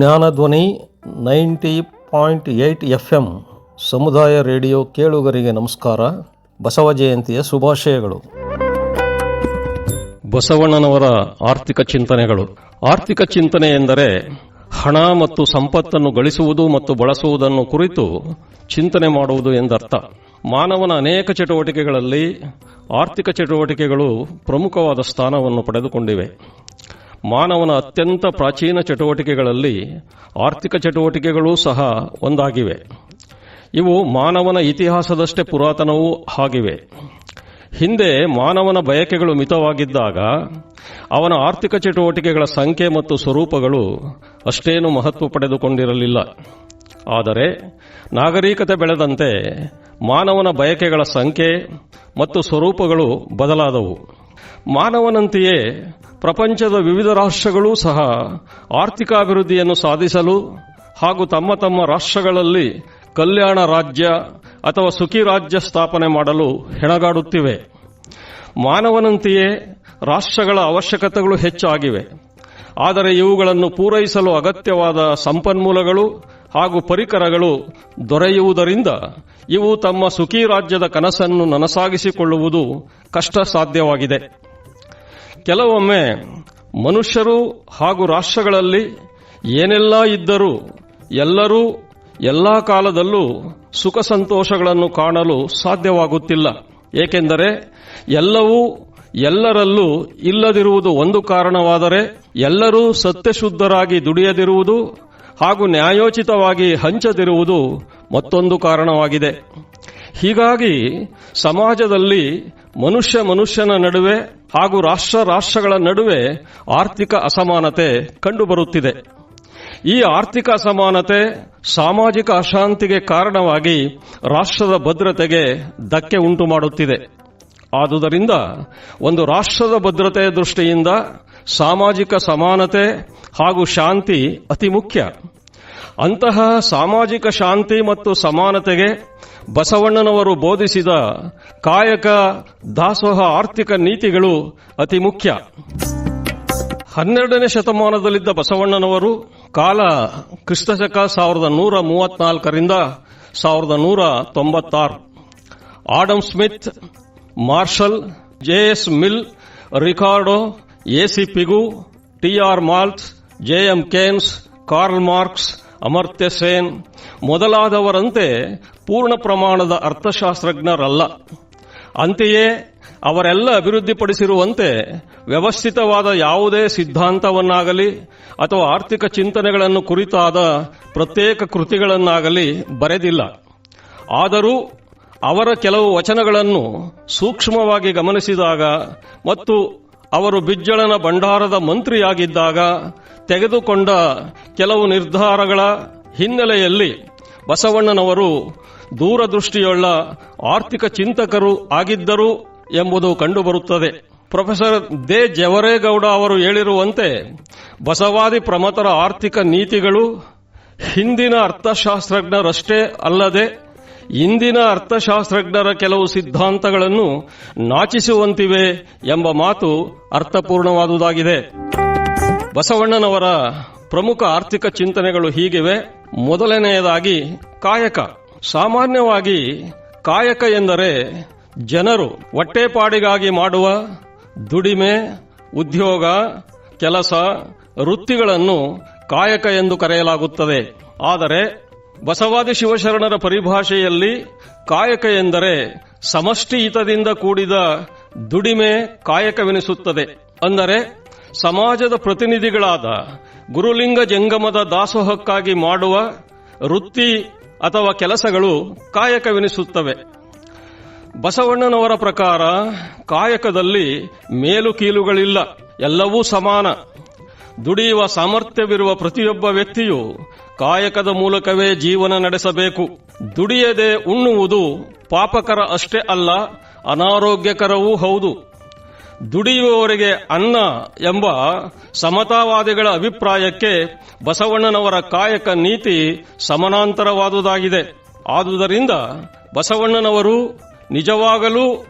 Jnanadhwani ninety point eight F M ಸಮುದಾಯ radio ಕೇಳುಗರಿಗೆ ನಮಸ್ಕಾರ. ಬಸವ ಜಯಂತಿಯ ಶುಭಾಶಯಗಳು. ಬಸವಣ್ಣನವರ ಆರ್ಥಿಕ ಚಿಂತನೆಗಳು. ಆರ್ಥಿಕ ಚಿಂತನೆ ಎಂದರೆ ಹಣ ಮತ್ತು ಸಂಪತ್ತನ್ನು ಗಳಿಸುವುದು ಮತ್ತು ಬಳಸುವುದನ್ನು ಕುರಿತು ಚಿಂತನೆ ಮಾಡುವುದು ಎಂದರ್ಥ. ಮಾನವನ ಅನೇಕ ಚಟುವಟಿಕೆಗಳಲ್ಲಿ ಆರ್ಥಿಕ ಚಟುವಟಿಕೆಗಳು ಪ್ರಮುಖವಾದ ಸ್ಥಾನವನ್ನು ಪಡೆದುಕೊಂಡಿವೆ. ಮಾನವನ ಅತ್ಯಂತ ಪ್ರಾಚೀನ ಚಟುವಟಿಕೆಗಳಲ್ಲಿ ಆರ್ಥಿಕ ಚಟುವಟಿಕೆಗಳೂ ಸಹ ಒಂದಾಗಿವೆ. ಇವು ಮಾನವನ ಇತಿಹಾಸದಷ್ಟೇ ಪುರಾತನವೂ ಆಗಿವೆ. ಹಿಂದೆ ಮಾನವನ ಬಯಕೆಗಳು ಮಿತವಾಗಿದ್ದಾಗ ಅವನ ಆರ್ಥಿಕ ಚಟುವಟಿಕೆಗಳ ಸಂಖ್ಯೆ ಮತ್ತು ಸ್ವರೂಪಗಳು ಅಷ್ಟೇನು ಮಹತ್ವ ಪಡೆದುಕೊಂಡಿರಲಿಲ್ಲ. ಆದರೆ ನಾಗರಿಕತೆ ಬೆಳೆದಂತೆ ಮಾನವನ ಬಯಕೆಗಳ ಸಂಖ್ಯೆ ಮತ್ತು ಸ್ವರೂಪಗಳು ಬದಲಾದವು. ಮಾನವನಂತೆಯೇ ಪ್ರಪಂಚದ ವಿವಿಧ ರಾಷ್ಟ್ರಗಳೂ ಸಹ ಆರ್ಥಿಕಾಭಿವೃದ್ಧಿಯನ್ನು ಸಾಧಿಸಲು ಹಾಗೂ ತಮ್ಮ ತಮ್ಮ ರಾಷ್ಟ್ರಗಳಲ್ಲಿ ಕಲ್ಯಾಣ ರಾಜ್ಯ ಅಥವಾ ಸುಖಿ ರಾಜ್ಯ ಸ್ಥಾಪನೆ ಮಾಡಲು ಹೆಣಗಾಡುತ್ತಿವೆ. ಮಾನವನಂತೆಯೇ ರಾಷ್ಟ್ರಗಳ ಅವಶ್ಯಕತೆಗಳು ಹೆಚ್ಚಾಗಿವೆ. ಆದರೆ ಇವುಗಳನ್ನು ಪೂರೈಸಲು ಅಗತ್ಯವಾದ ಸಂಪನ್ಮೂಲಗಳು ಹಾಗೂ ಪರಿಕರಗಳು ದೊರೆಯುವುದರಿಂದ ಇವು ತಮ್ಮ ಸುಖಿ ರಾಜ್ಯದ ಕನಸನ್ನು ನನಸಾಗಿಸಿಕೊಳ್ಳುವುದು ಕಷ್ಟ ಸಾಧ್ಯವಾಗಿದೆ ಕೆಲವೊಮ್ಮೆ ಮನುಷ್ಯರು ಹಾಗೂ ರಾಷ್ಟ್ರಗಳಲ್ಲಿ ಏನೆಲ್ಲ ಇದ್ದರೂ ಎಲ್ಲರೂ ಎಲ್ಲ ಕಾಲದಲ್ಲೂ ಸುಖ ಸಂತೋಷಗಳನ್ನು ಕಾಣಲು ಸಾಧ್ಯವಾಗುತ್ತಿಲ್ಲ. ಏಕೆಂದರೆ ಎಲ್ಲವೂ ಎಲ್ಲರಲ್ಲೂ ಇಲ್ಲದಿರುವುದು ಒಂದು ಕಾರಣವಾದರೆ ಎಲ್ಲರೂ ಸತ್ಯಶುದ್ಧರಾಗಿ ದುಡಿಯದಿರುವುದು ಹಾಗೂ ನ್ಯಾಯೋಚಿತವಾಗಿ ಹಂಚದಿರುವುದು ಮತ್ತೊಂದು ಕಾರಣವಾಗಿದೆ. ಹೀಗಾಗಿ ಸಮಾಜದಲ್ಲಿ ಮನುಷ್ಯ ಮನುಷ್ಯನ ನಡುವೆ ಹಾಗೂ ರಾಷ್ಟ್ರ ರಾಷ್ಟ್ರಗಳ ನಡುವೆ ಆರ್ಥಿಕ ಅಸಮಾನತೆ ಕಂಡುಬರುತ್ತಿದೆ. ಈ ಆರ್ಥಿಕ ಅಸಮಾನತೆ ಸಾಮಾಜಿಕ ಅಶಾಂತಿಗೆ ಕಾರಣವಾಗಿ ರಾಷ್ಟ್ರದ ಭದ್ರತೆಗೆ ಧಕ್ಕೆ ಉಂಟು ಮಾಡುತ್ತಿದೆ. ಆದುದರಿಂದ ಒಂದು ರಾಷ್ಟ್ರದ ಭದ್ರತೆಯ ದೃಷ್ಟಿಯಿಂದ ಸಾಮಾಜಿಕ ಸಮಾನತೆ ಹಾಗೂ ಶಾಂತಿ ಅತಿ ಮುಖ್ಯ. ಅಂತಹ ಸಾಮಾಜಿಕ ಶಾಂತಿ ಮತ್ತು ಸಮಾನತೆಗೆ ಬಸವಣ್ಣನವರು ಬೋಧಿಸಿದ ಕಾಯಕ ದಾಸೋಹ ಆರ್ಥಿಕ ನೀತಿಗಳು ಅತಿ ಮುಖ್ಯ. ಹನ್ನೆರಡನೇ ಶತಮಾನದಲ್ಲಿದ್ದ ಬಸವಣ್ಣನವರು ಕಾಲ ಕ್ರಿಸ್ತಶಕ ಸಾವಿರದ ನೂರ ಮೂವತ್ನಾಲ್ಕರಿಂದ ಸಾವಿರದ ನೂರ ತೊಂಬತ್ತಾರು. Adam Smith, Marshall JS Mill, Ricardo AC Pigou TR Malthus JM Keynes, Karl Marx Amartya Sen ಮೊದಲಾದವರಂತೆ ಪೂರ್ಣ ಪ್ರಮಾಣದ ಅರ್ಥಶಾಸ್ತ್ರಜ್ಞರಲ್ಲ. ಅಂತೆಯೇ ಅವರೆಲ್ಲ ಅಭಿವೃದ್ಧಿಪಡಿಸಿರುವಂತೆ ವ್ಯವಸ್ಥಿತವಾದ ಯಾವುದೇ ಸಿದ್ಧಾಂತವನ್ನಾಗಲಿ ಅಥವಾ ಆರ್ಥಿಕ ಚಿಂತನೆಗಳನ್ನು ಕುರಿತಾದ ಪ್ರತ್ಯೇಕ ಕೃತಿಗಳನ್ನಾಗಲಿ ಬರೆದಿಲ್ಲ. ಆದರೂ ಅವರ ಕೆಲವು ವಚನಗಳನ್ನು ಸೂಕ್ಷ್ಮವಾಗಿ ಗಮನಿಸಿದಾಗ ಮತ್ತು ಅವರು ಬಿಜ್ಜಳನ ಭಂಡಾರದ ಮಂತ್ರಿಯಾಗಿದ್ದಾಗ ತೆಗೆದುಕೊಂಡ ಕೆಲವು ನಿರ್ಧಾರಗಳ ಹಿನ್ನೆಲೆಯಲ್ಲಿ ಬಸವಣ್ಣನವರು ದೂರದೃಷ್ಟಿಯುಳ್ಳ ಆರ್ಥಿಕ ಚಿಂತಕರು ಆಗಿದ್ದರು ಎಂಬುದು ಕಂಡುಬರುತ್ತದೆ. ಪ್ರೊಫೆಸರ್ ದೇ ಜವರೇಗೌಡ ಅವರು ಹೇಳಿರುವಂತೆ, ಬಸವಾದಿ ಪ್ರಮತರ ಆರ್ಥಿಕ ನೀತಿಗಳು ಹಿಂದಿನ ಅರ್ಥಶಾಸ್ತ್ರಜ್ಞರಷ್ಟೇ ಅಲ್ಲದೆ, ಇಂದಿನ ಅರ್ಥಶಾಸ್ತ್ರಜ್ಞರ ಕೆಲವು ಸಿದ್ಧಾಂತಗಳನ್ನು ನಾಚಿಸುವಂತಿವೆ ಎಂಬ ಮಾತು ಅರ್ಥಪೂರ್ಣವಾದುದಾಗಿದೆ. ಬಸವಣ್ಣನವರ ಪ್ರಮುಖ ಆರ್ಥಿಕ ಚಿಂತನೆಗಳು ಹೀಗಿವೆ. ಮೊದಲನೆಯದಾಗಿ ಕಾಯಕ. ಸಾಮಾನ್ಯವಾಗಿ ಕಾಯಕ ಎಂದರೆ ಜನರು ಹೊಟ್ಟೆಪಾಡಿಗಾಗಿ ಮಾಡುವ ದುಡಿಮೆ, ಉದ್ಯೋಗ, ಕೆಲಸ, ವೃತ್ತಿಗಳನ್ನು ಕಾಯಕ ಎಂದು ಕರೆಯಲಾಗುತ್ತದೆ. ಆದರೆ ಬಸವಾದಿ ಶಿವಶರಣರ ಪರಿಭಾಷೆಯಲ್ಲಿ ಕಾಯಕ ಎಂದರೆ ಸಮಷ್ಟಿ ಹಿತದಿಂದ ಕೂಡಿದ ದುಡಿಮೆ ಕಾಯಕವೆನಿಸುತ್ತದೆ. ಅಂದರೆ ಸಮಾಜದ ಪ್ರತಿನಿಧಿಗಳಾದ ಗುರುಲಿಂಗ ಜಂಗಮದ ದಾಸೋಹಕ್ಕಾಗಿ ಮಾಡುವ ವೃತ್ತಿ ಅಥವಾ ಕೆಲಸಗಳು ಕಾಯಕವೆನಿಸುತ್ತವೆ. ಬಸವಣ್ಣನವರ ಪ್ರಕಾರ ಕಾಯಕದಲ್ಲಿ ಮೇಲು ಕೀಲುಗಳಿಲ್ಲ, ಎಲ್ಲವೂ ಸಮಾನ. ದುಡಿಯುವ ಸಾಮರ್ಥ್ಯವಿರುವ ಪ್ರತಿಯೊಬ್ಬ ವ್ಯಕ್ತಿಯು ಕಾಯಕದ ಮೂಲಕವೇ ಜೀವನ ನಡೆಸಬೇಕು. ದುಡಿಯದೆ ಉಣ್ಣುವುದು ಪಾಪಕರ ಅಷ್ಟೇ ಅಲ್ಲ, ಅನಾರೋಗ್ಯಕರವೂ ಹೌದು. ದುಡಿಯುವವರಿಗೆ ಅನ್ನ ಎಂಬ ಸಮತಾವಾದಿಗಳ ಅಭಿಪ್ರಾಯಕ್ಕೆ ಬಸವಣ್ಣನವರ ಕಾಯಕ ನೀತಿ ಸಮಾನಾಂತರವಾದುದಾಗಿದೆ. ಆದುದರಿಂದ ಬಸವಣ್ಣನವರು ನಿಜವಾಗಲೂ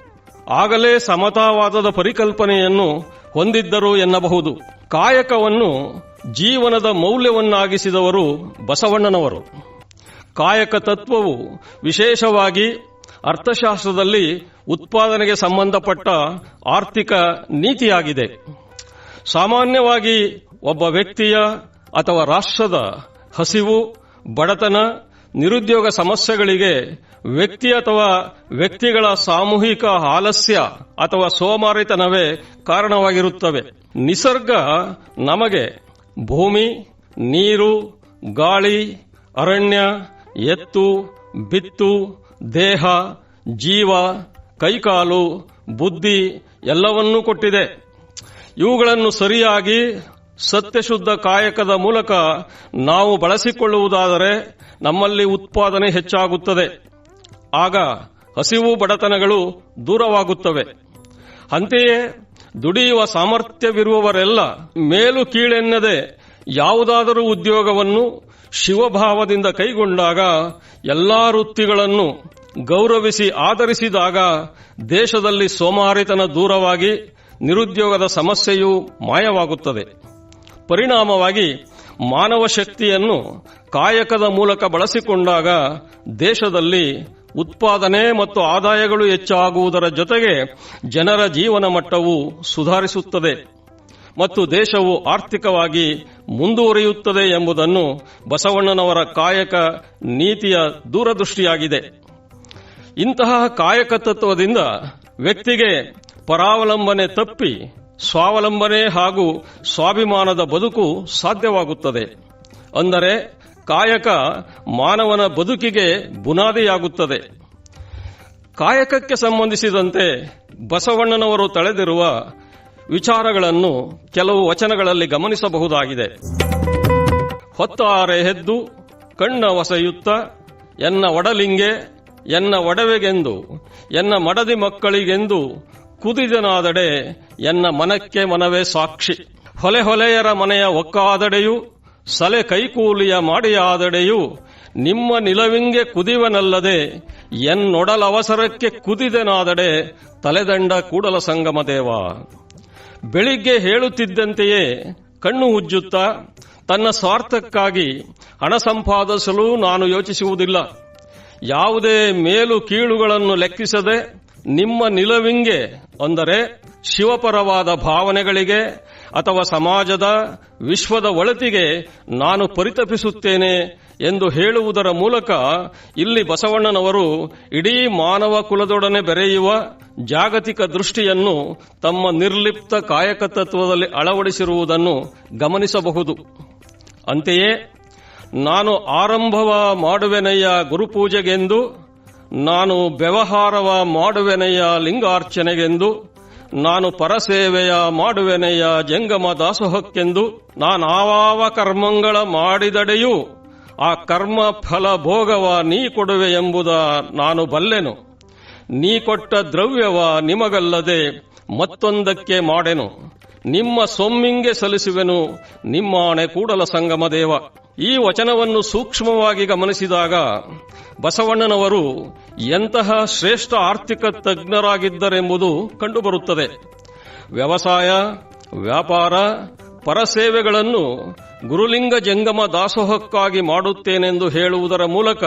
ಆಗಲೇ ಸಮತಾವಾದದ ಪರಿಕಲ್ಪನೆಯನ್ನು ಹೊಂದಿದ್ದರು ಎನ್ನಬಹುದು. ಕಾಯಕವನ್ನು ಜೀವನದ ಮೌಲ್ಯವನ್ನಾಗಿಸಿದವರು ಬಸವಣ್ಣನವರು. ಕಾಯಕ ತತ್ವವು ವಿಶೇಷವಾಗಿ ಅರ್ಥಶಾಸ್ತ್ರದಲ್ಲಿ ಉತ್ಪಾದನೆಗೆ ಸಂಬಂಧಪಟ್ಟ ಆರ್ಥಿಕ ನೀತಿಯಾಗಿದೆ. ಸಾಮಾನ್ಯವಾಗಿ ಒಬ್ಬ ವ್ಯಕ್ತಿಯ ಅಥವಾ ರಾಷ್ಟ್ರದ ಹಸಿವು, ಬಡತನ, ನಿರುದ್ಯೋಗ ಸಮಸ್ಯೆಗಳಿಗೆ ವ್ಯಕ್ತಿ ಅಥವಾ ವ್ಯಕ್ತಿಗಳ ಸಾಮೂಹಿಕ ಆಲಸ್ಯ ಅಥವಾ ಸೋಮಾರಿತನವೇ ಕಾರಣವಾಗಿರುತ್ತವೆ. ನಿಸರ್ಗ ನಮಗೆ ಭೂಮಿ, ನೀರು, ಗಾಳಿ, ಅರಣ್ಯ, ಎತ್ತು, ಬಿತ್ತು ದೇಹ, ಜೀವ, ಕೈಕಾಲು, ಬುದ್ಧಿ ಎಲ್ಲವನ್ನೂ ಕೊಟ್ಟಿದೆ. ಇವುಗಳನ್ನು ಸರಿಯಾಗಿ ಸತ್ಯಶುದ್ಧ ಕಾಯಕದ ಮೂಲಕ ನಾವು ಬಳಸಿಕೊಳ್ಳುವುದಾದರೆ ನಮ್ಮಲ್ಲಿ ಉತ್ಪಾದನೆ ಹೆಚ್ಚಾಗುತ್ತದೆ. ಆಗ ಹಸಿವು ಬಡತನಗಳು ದೂರವಾಗುತ್ತವೆ. ಅಂತೆಯೇ ದುಡಿಯುವ ಸಾಮರ್ಥ್ಯವಿರುವವರೆಲ್ಲ ಮೇಲು ಕೀಳೆನ್ನದೆ ಯಾವುದಾದರೂ ಉದ್ಯೋಗವನ್ನು ಶಿವಭಾವದಿಂದ ಕೈಗೊಂಡಾಗ ಎಲ್ಲಾ ವೃತ್ತಿಗಳನ್ನು ಗೌರವಿಸಿ ಆಧರಿಸಿದಾಗ ದೇಶದಲ್ಲಿ ಸೋಮಾರಿತನ ದೂರವಾಗಿ ನಿರುದ್ಯೋಗದ ಸಮಸ್ಯೆಯು ಮಾಯವಾಗುತ್ತದೆ. ಪರಿಣಾಮವಾಗಿ ಮಾನವ ಶಕ್ತಿಯನ್ನು ಕಾಯಕದ ಮೂಲಕ ಬಳಸಿಕೊಂಡಾಗ ದೇಶದಲ್ಲಿ ಉತ್ಪಾದನೆ ಮತ್ತು ಆದಾಯಗಳು ಹೆಚ್ಚಾಗುವುದರ ಜೊತೆಗೆ ಜನರ ಜೀವನ ಮಟ್ಟವು ಸುಧಾರಿಸುತ್ತದೆ. ಮತ್ತು ದೇಶವು ಆರ್ಥಿಕವಾಗಿ ಮುಂದುವರಿಯುತ್ತದೆ ಎಂಬುದನ್ನು ಬಸವಣ್ಣನವರ ಕಾಯಕ ನೀತಿಯ ದೂರದೃಷ್ಟಿಯಾಗಿದೆ. ಇಂತಹ ಕಾಯಕ ತತ್ವದಿಂದ ವ್ಯಕ್ತಿಗೆ ಪರಾವಲಂಬನೆ ತಪ್ಪಿ ಸ್ವಾವಲಂಬನೆ ಹಾಗೂ ಸ್ವಾಭಿಮಾನದ ಬದುಕು ಸಾಧ್ಯವಾಗುತ್ತದೆ. ಅಂದರೆ ಕಾಯಕ ಮಾನವನ ಬದುಕಿಗೆ ಬುನಾದಿಯಾಗುತ್ತದೆ. ಕಾಯಕಕ್ಕೆ ಸಂಬಂಧಿಸಿದಂತೆ ಬಸವಣ್ಣನವರು ತಳೆದಿರುವ ವಿಚಾರಗಳನ್ನು ಕೆಲವು ವಚನಗಳಲ್ಲಿ ಗಮನಿಸಬಹುದಾಗಿದೆ. ಹೊತ್ತಾರೆ ಹೆದ್ದು, ಕಣ್ಣ ಒಸೆಯುತ್ತ ಎನ್ನ ಒಡಲಿಂಗೆ, ಎನ್ನ ಒಡವೆಗೆಂದು, ಎನ್ನ ಮಡದಿ ಮಕ್ಕಳಿಗೆಂದು ಕುದಿದನಾದಡೆ ಎನ್ನ ಮನಕ್ಕೆ ಮನವೇ ಸಾಕ್ಷಿ. ಹೊಲೆ ಹೊಲೆಯರ ಮನೆಯ ಒಕ್ಕಾದಡೆಯು, ಸಲೆ ಕೈಕೂಲಿಯ ಮಾಡಿಯಾದಡೆಯು, ನಿಮ್ಮ ನಿಲವಿಂಗೆ ಕುದಿವನಲ್ಲದೆ ಎನ್ನೊಡಲವಸರಕ್ಕೆ ಕುದಿದೆನಾದಡೆ ತಲೆದಂಡ ಕೂಡಲ ಸಂಗಮ ದೇವ ಬೆಳಿಗ್ಗೆ ಹೇಳುತ್ತಿದ್ದಂತೆಯೇ ಕಣ್ಣು ಉಜ್ಜುತ್ತಾ ತನ್ನ ಸ್ವಾರ್ಥಕ್ಕಾಗಿ ಹಣ ಸಂಪಾದಿಸಲು ನಾನು ಯೋಚಿಸುವುದಿಲ್ಲ. ಯಾವುದೇ ಮೇಲು ಕೀಳುಗಳನ್ನು ಲೆಕ್ಕಿಸದೆ ನಿಮ್ಮ ನಿಲವಿಂಗೆ ಅಂದರೆ ಶಿವಪರವಾದ ಭಾವನೆಗಳಿಗೆ ಅಥವಾ ಸಮಾಜದ ವಿಶ್ವದ ಒಳತಿಗೆ ನಾನು ಪರಿತಪಿಸುತ್ತೇನೆ ಎಂದು ಹೇಳುವುದರ ಮೂಲಕ ಇಲ್ಲಿ ಬಸವಣ್ಣನವರು ಇಡೀ ಮಾನವ ಕುಲದೊಡನೆ ಬೆರೆಯುವ ಜಾಗತಿಕ ದೃಷ್ಟಿಯನ್ನು ತಮ್ಮ ನಿರ್ಲಿಪ್ತ ಕಾಯಕ ತತ್ವದಲ್ಲಿ ಅಳವಡಿಸಿರುವುದನ್ನು ಗಮನಿಸಬಹುದು. ಅಂತೆಯೇ, ನಾನು ಆರಂಭವ ಮಾಡುವೆನಯ್ಯ ಗುರುಪೂಜೆಗೆಂದು, ನಾನು ವ್ಯವಹಾರವ ಮಾಡುವೆನಯ್ಯ ಲಿಂಗಾರ್ಚನೆಗೆಂದು ನಾನು ಪರಸೇವೆಯ ಮಾಡುವೆನೆಯ ಜಂಗಮ ದಾಸೋಹಕ್ಕೆಂದು ನಾನಾವಾವ ಕರ್ಮಗಳ ಮಾಡಿದಡೆಯೂ ಆ ಕರ್ಮ ಫಲ ಭೋಗವ ನೀ ಕೊಡುವೆ ಎಂಬುದ ನಾನು ಬಲ್ಲೆನು. ನೀ ಕೊಟ್ಟ ದ್ರವ್ಯವ ನಿಮಗಲ್ಲದೆ ಮತ್ತೊಂದಕ್ಕೆ ಮಾಡೆನು. ನಿಮ್ಮ ಸೊಮ್ಮಿಂಗೆ ಸಲ್ಲಿಸುವೆನು. ನಿಮ್ಮಾಣೆ ಕೂಡಲ ಸಂಗಮ ದೇವ ಈ ವಚನವನ್ನು ಸೂಕ್ಷ್ಮವಾಗಿ ಗಮನಿಸಿದಾಗ ಬಸವಣ್ಣನವರು ಎಂತಹ ಶ್ರೇಷ್ಠ ಆರ್ಥಿಕ ತಜ್ಞರಾಗಿದ್ದರೆಂಬುದು ಕಂಡುಬರುತ್ತದೆ. ವ್ಯವಸಾಯ, ವ್ಯಾಪಾರ, ಪರಸೇವೆಗಳನ್ನು ಗುರುಲಿಂಗ ಜಂಗಮ ದಾಸೋಹಕ್ಕಾಗಿ ಮಾಡುತ್ತೇನೆಂದು ಹೇಳುವುದರ ಮೂಲಕ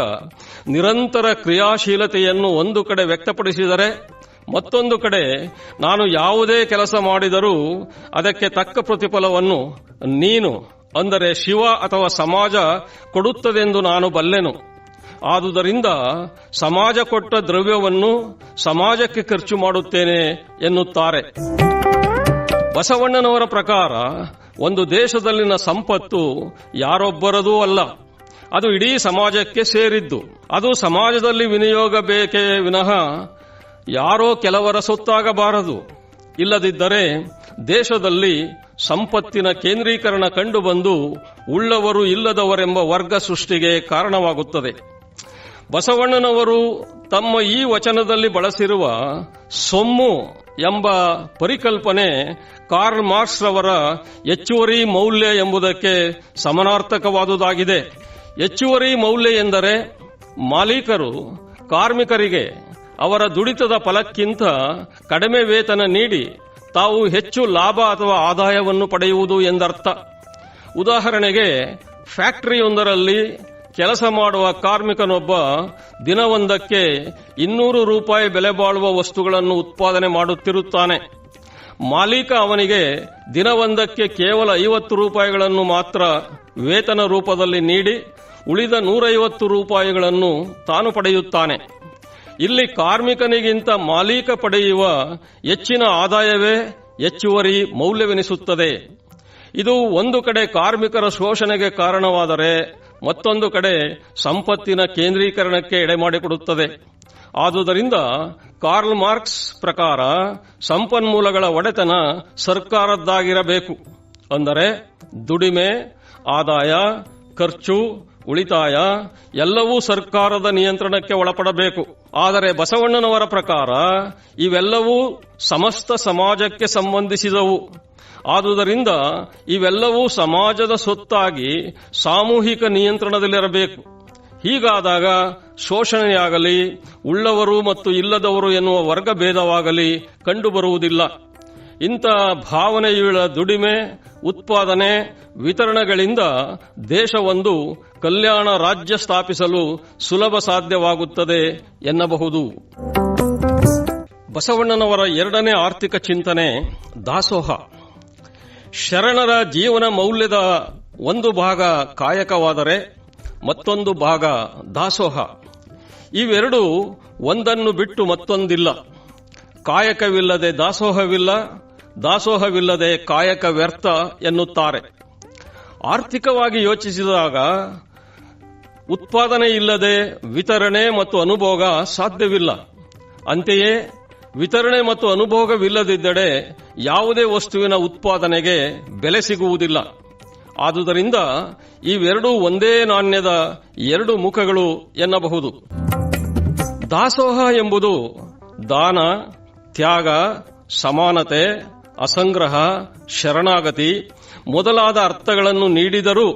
ನಿರಂತರ ಕ್ರಿಯಾಶೀಲತೆಯನ್ನು ಒಂದು ಕಡೆ ವ್ಯಕ್ತಪಡಿಸಿದರೆ ಮತ್ತೊಂದು ಕಡೆ ನಾನು ಯಾವುದೇ ಕೆಲಸ ಮಾಡಿದರೂ ಅದಕ್ಕೆ ತಕ್ಕ ಪ್ರತಿಫಲವನ್ನು ನೀನು, ಅಂದರೆ ಶಿವ ಅಥವಾ ಸಮಾಜ ಕೊಡುತ್ತದೆಂದು ನಾನು ಬಲ್ಲೆನು. ಆದುದರಿಂದ ಸಮಾಜ ಕೊಟ್ಟ ದ್ರವ್ಯವನ್ನು ಸಮಾಜಕ್ಕೆ ಖರ್ಚು ಮಾಡುತ್ತೇನೆ ಎನ್ನುತ್ತಾರೆ. ಬಸವಣ್ಣನವರ ಪ್ರಕಾರ ಒಂದು ದೇಶದಲ್ಲಿನ ಸಂಪತ್ತು ಯಾರೊಬ್ಬರದೂ ಅಲ್ಲ. ಅದು ಇಡೀ ಸಮಾಜಕ್ಕೆ ಸೇರಿದ್ದು. ಅದು ಸಮಾಜದಲ್ಲಿ ವಿನಿಯೋಗ ಬೇಕೇ ವಿನಃ ಯಾರೋ ಕೆಲವರ ಸೊತ್ತಾಗಬಾರದು. ಇಲ್ಲದಿದ್ದರೆ ದೇಶದಲ್ಲಿ ಸಂಪತ್ತಿನ ಕೇಂದ್ರೀಕರಣ ಕಂಡುಬಂದು ಉಳ್ಳವರು ಇಲ್ಲದವರೆಂಬ ವರ್ಗ ಸೃಷ್ಟಿಗೆ ಕಾರಣವಾಗುತ್ತದೆ. ಬಸವಣ್ಣನವರು ತಮ್ಮ ಈ ವಚನದಲ್ಲಿ ಬಳಸಿರುವ ಸೊಮ್ಮು ಎಂಬ ಪರಿಕಲ್ಪನೆ ಕಾರ್ಲ್ ಮಾರ್ಕ್ಸ್ ರವರ ಹೆಚ್ಚುವರಿ ಮೌಲ್ಯ ಎಂಬುದಕ್ಕೆ ಸಮನಾರ್ಥಕವಾದುದಾಗಿದೆ. ಹೆಚ್ಚುವರಿ ಮೌಲ್ಯ ಎಂದರೆ ಮಾಲೀಕರು, ಕಾರ್ಮಿಕರಿಗೆ ಅವರ ದುಡಿತದ ಫಲಕ್ಕಿಂತ ಕಡಿಮೆ ವೇತನ ನೀಡಿ ತಾವು ಹೆಚ್ಚು ಲಾಭ ಅಥವಾ ಆದಾಯವನ್ನು ಪಡೆಯುವುದು ಎಂದರ್ಥ. ಉದಾಹರಣೆಗೆ, ಫ್ಯಾಕ್ಟರಿಯೊಂದರಲ್ಲಿ ಕೆಲಸ ಮಾಡುವ ಕಾರ್ಮಿಕನೊಬ್ಬ ದಿನವೊಂದಕ್ಕೆ ಇನ್ನೂರು ರೂಪಾಯಿ ಬೆಲೆ ಬಾಳುವ ವಸ್ತುಗಳನ್ನು ಉತ್ಪಾದನೆ ಮಾಡುತ್ತಿರುತ್ತಾನೆ. ಮಾಲೀಕ ಅವನಿಗೆ ದಿನವೊಂದಕ್ಕೆ ಕೇವಲ ಐವತ್ತು ರೂಪಾಯಿಗಳನ್ನು ಮಾತ್ರ ವೇತನ ರೂಪದಲ್ಲಿ ನೀಡಿ ಉಳಿದ ನೂರೈವತ್ತು ರೂಪಾಯಿಗಳನ್ನು ತಾನು ಪಡೆಯುತ್ತಾನೆ. ಇಲ್ಲಿ ಕಾರ್ಮಿಕನಿಗಿಂತ ಮಾಲೀಕ ಪಡೆಯುವ ಹೆಚ್ಚಿನ ಆದಾಯವೇ ಹೆಚ್ಚುವರಿ ಮೌಲ್ಯವೆನಿಸುತ್ತದೆ. ಇದು ಒಂದು ಕಡೆ ಕಾರ್ಮಿಕರ ಶೋಷಣೆಗೆ ಕಾರಣವಾದರೆ ಮತ್ತೊಂದು ಕಡೆ ಸಂಪತ್ತಿನ ಕೇಂದ್ರೀಕರಣಕ್ಕೆ ಎಡೆಮಾಡಿಕೊಡುತ್ತದೆ. ಆದುದರಿಂದ ಕಾರ್ಲ್ ಮಾರ್ಕ್ಸ್ ಪ್ರಕಾರ ಸಂಪನ್ಮೂಲಗಳ ಒಡೆತನ ಸರ್ಕಾರದ್ದಾಗಿರಬೇಕು. ಅಂದರೆ ದುಡಿಮೆ, ಆದಾಯ, ಖರ್ಚು ಉಳಿತಾಯ ಎಲ್ಲವೂ ಸರ್ಕಾರದ ನಿಯಂತ್ರಣಕ್ಕೆ ಒಳಪಡಬೇಕು. ಆದರೆ ಬಸವಣ್ಣನವರ ಪ್ರಕಾರ ಇವೆಲ್ಲವೂ ಸಮಸ್ತ ಸಮಾಜಕ್ಕೆ ಸಂಬಂಧಿಸಿದವು. ಆದುದರಿಂದ ಇವೆಲ್ಲವೂ ಸಮಾಜದ ಸೊತ್ತಾಗಿ ಸಾಮೂಹಿಕ ನಿಯಂತ್ರಣದಲ್ಲಿರಬೇಕು. ಹೀಗಾದಾಗ ಶೋಷಣೆಯಾಗಲಿ, ಉಳ್ಳವರು ಮತ್ತು ಇಲ್ಲದವರು ಎನ್ನುವ ವರ್ಗ ಭೇದವಾಗಲಿ ಕಂಡುಬರುವುದಿಲ್ಲ. ಇಂಥ ಭಾವನೆಯುಳ್ಳ ದುಡಿಮೆ, ಉತ್ಪಾದನೆ, ವಿತರಣೆಗಳಿಂದ ದೇಶವೊಂದು ಕಲ್ಯಾಣ ರಾಜ್ಯ ಸ್ಥಾಪಿಸಲು ಸುಲಭ ಸಾಧ್ಯವಾಗುತ್ತದೆ ಎನ್ನಬಹುದು. ಬಸವಣ್ಣನವರ ಎರಡನೇ ಆರ್ಥಿಕ ಚಿಂತನೆ, ದಾಸೋಹ. ಶರಣರ ಜೀವನ ಮೌಲ್ಯದ ಒಂದು ಭಾಗ ಕಾಯಕವಾದರೆ ಮತ್ತೊಂದು ಭಾಗ ದಾಸೋಹ. ಇವೆರಡು ಒಂದನ್ನು ಬಿಟ್ಟು ಮತ್ತೊಂದಿಲ್ಲ. ಕಾಯಕವಿಲ್ಲದೆ ದಾಸೋಹವಿಲ್ಲ, ದಾಸೋಹವಿಲ್ಲದೆ ಕಾಯಕ ವ್ಯರ್ಥ ಎನ್ನುತ್ತಾರೆ. ಆರ್ಥಿಕವಾಗಿ ಯೋಚಿಸಿದಾಗ ಉತ್ಪಾದನೆ ಇಲ್ಲದೆ ವಿತರಣೆ ಮತ್ತು ಅನುಭೋಗ ಸಾಧ್ಯವಿಲ್ಲ. ಅಂತೆಯೇ, ವಿತರಣೆ ಮತ್ತು ಅನುಭೋಗವಿಲ್ಲದಿದ್ದರೆ ಯಾವುದೇ ವಸ್ತುವಿನ ಉತ್ಪಾದನೆಗೆ ಬೆಲೆ ಸಿಗುವುದಿಲ್ಲ. ಆದುದರಿಂದ ಇವೆರಡೂ ಒಂದೇ ನಾಣ್ಯದ ಎರಡು ಮುಖಗಳು ಎನ್ನಬಹುದು. ದಾಸೋಹ ಎಂಬುದು ದಾನ, ತ್ಯಾಗ, ಸಮಾನತೆ, ಅಸಂಗ್ರಹ, ಶರಣಾಗತಿ ಮೊದಲಾದ ಅರ್ಥಗಳನ್ನು ನೀಡಿದರೂ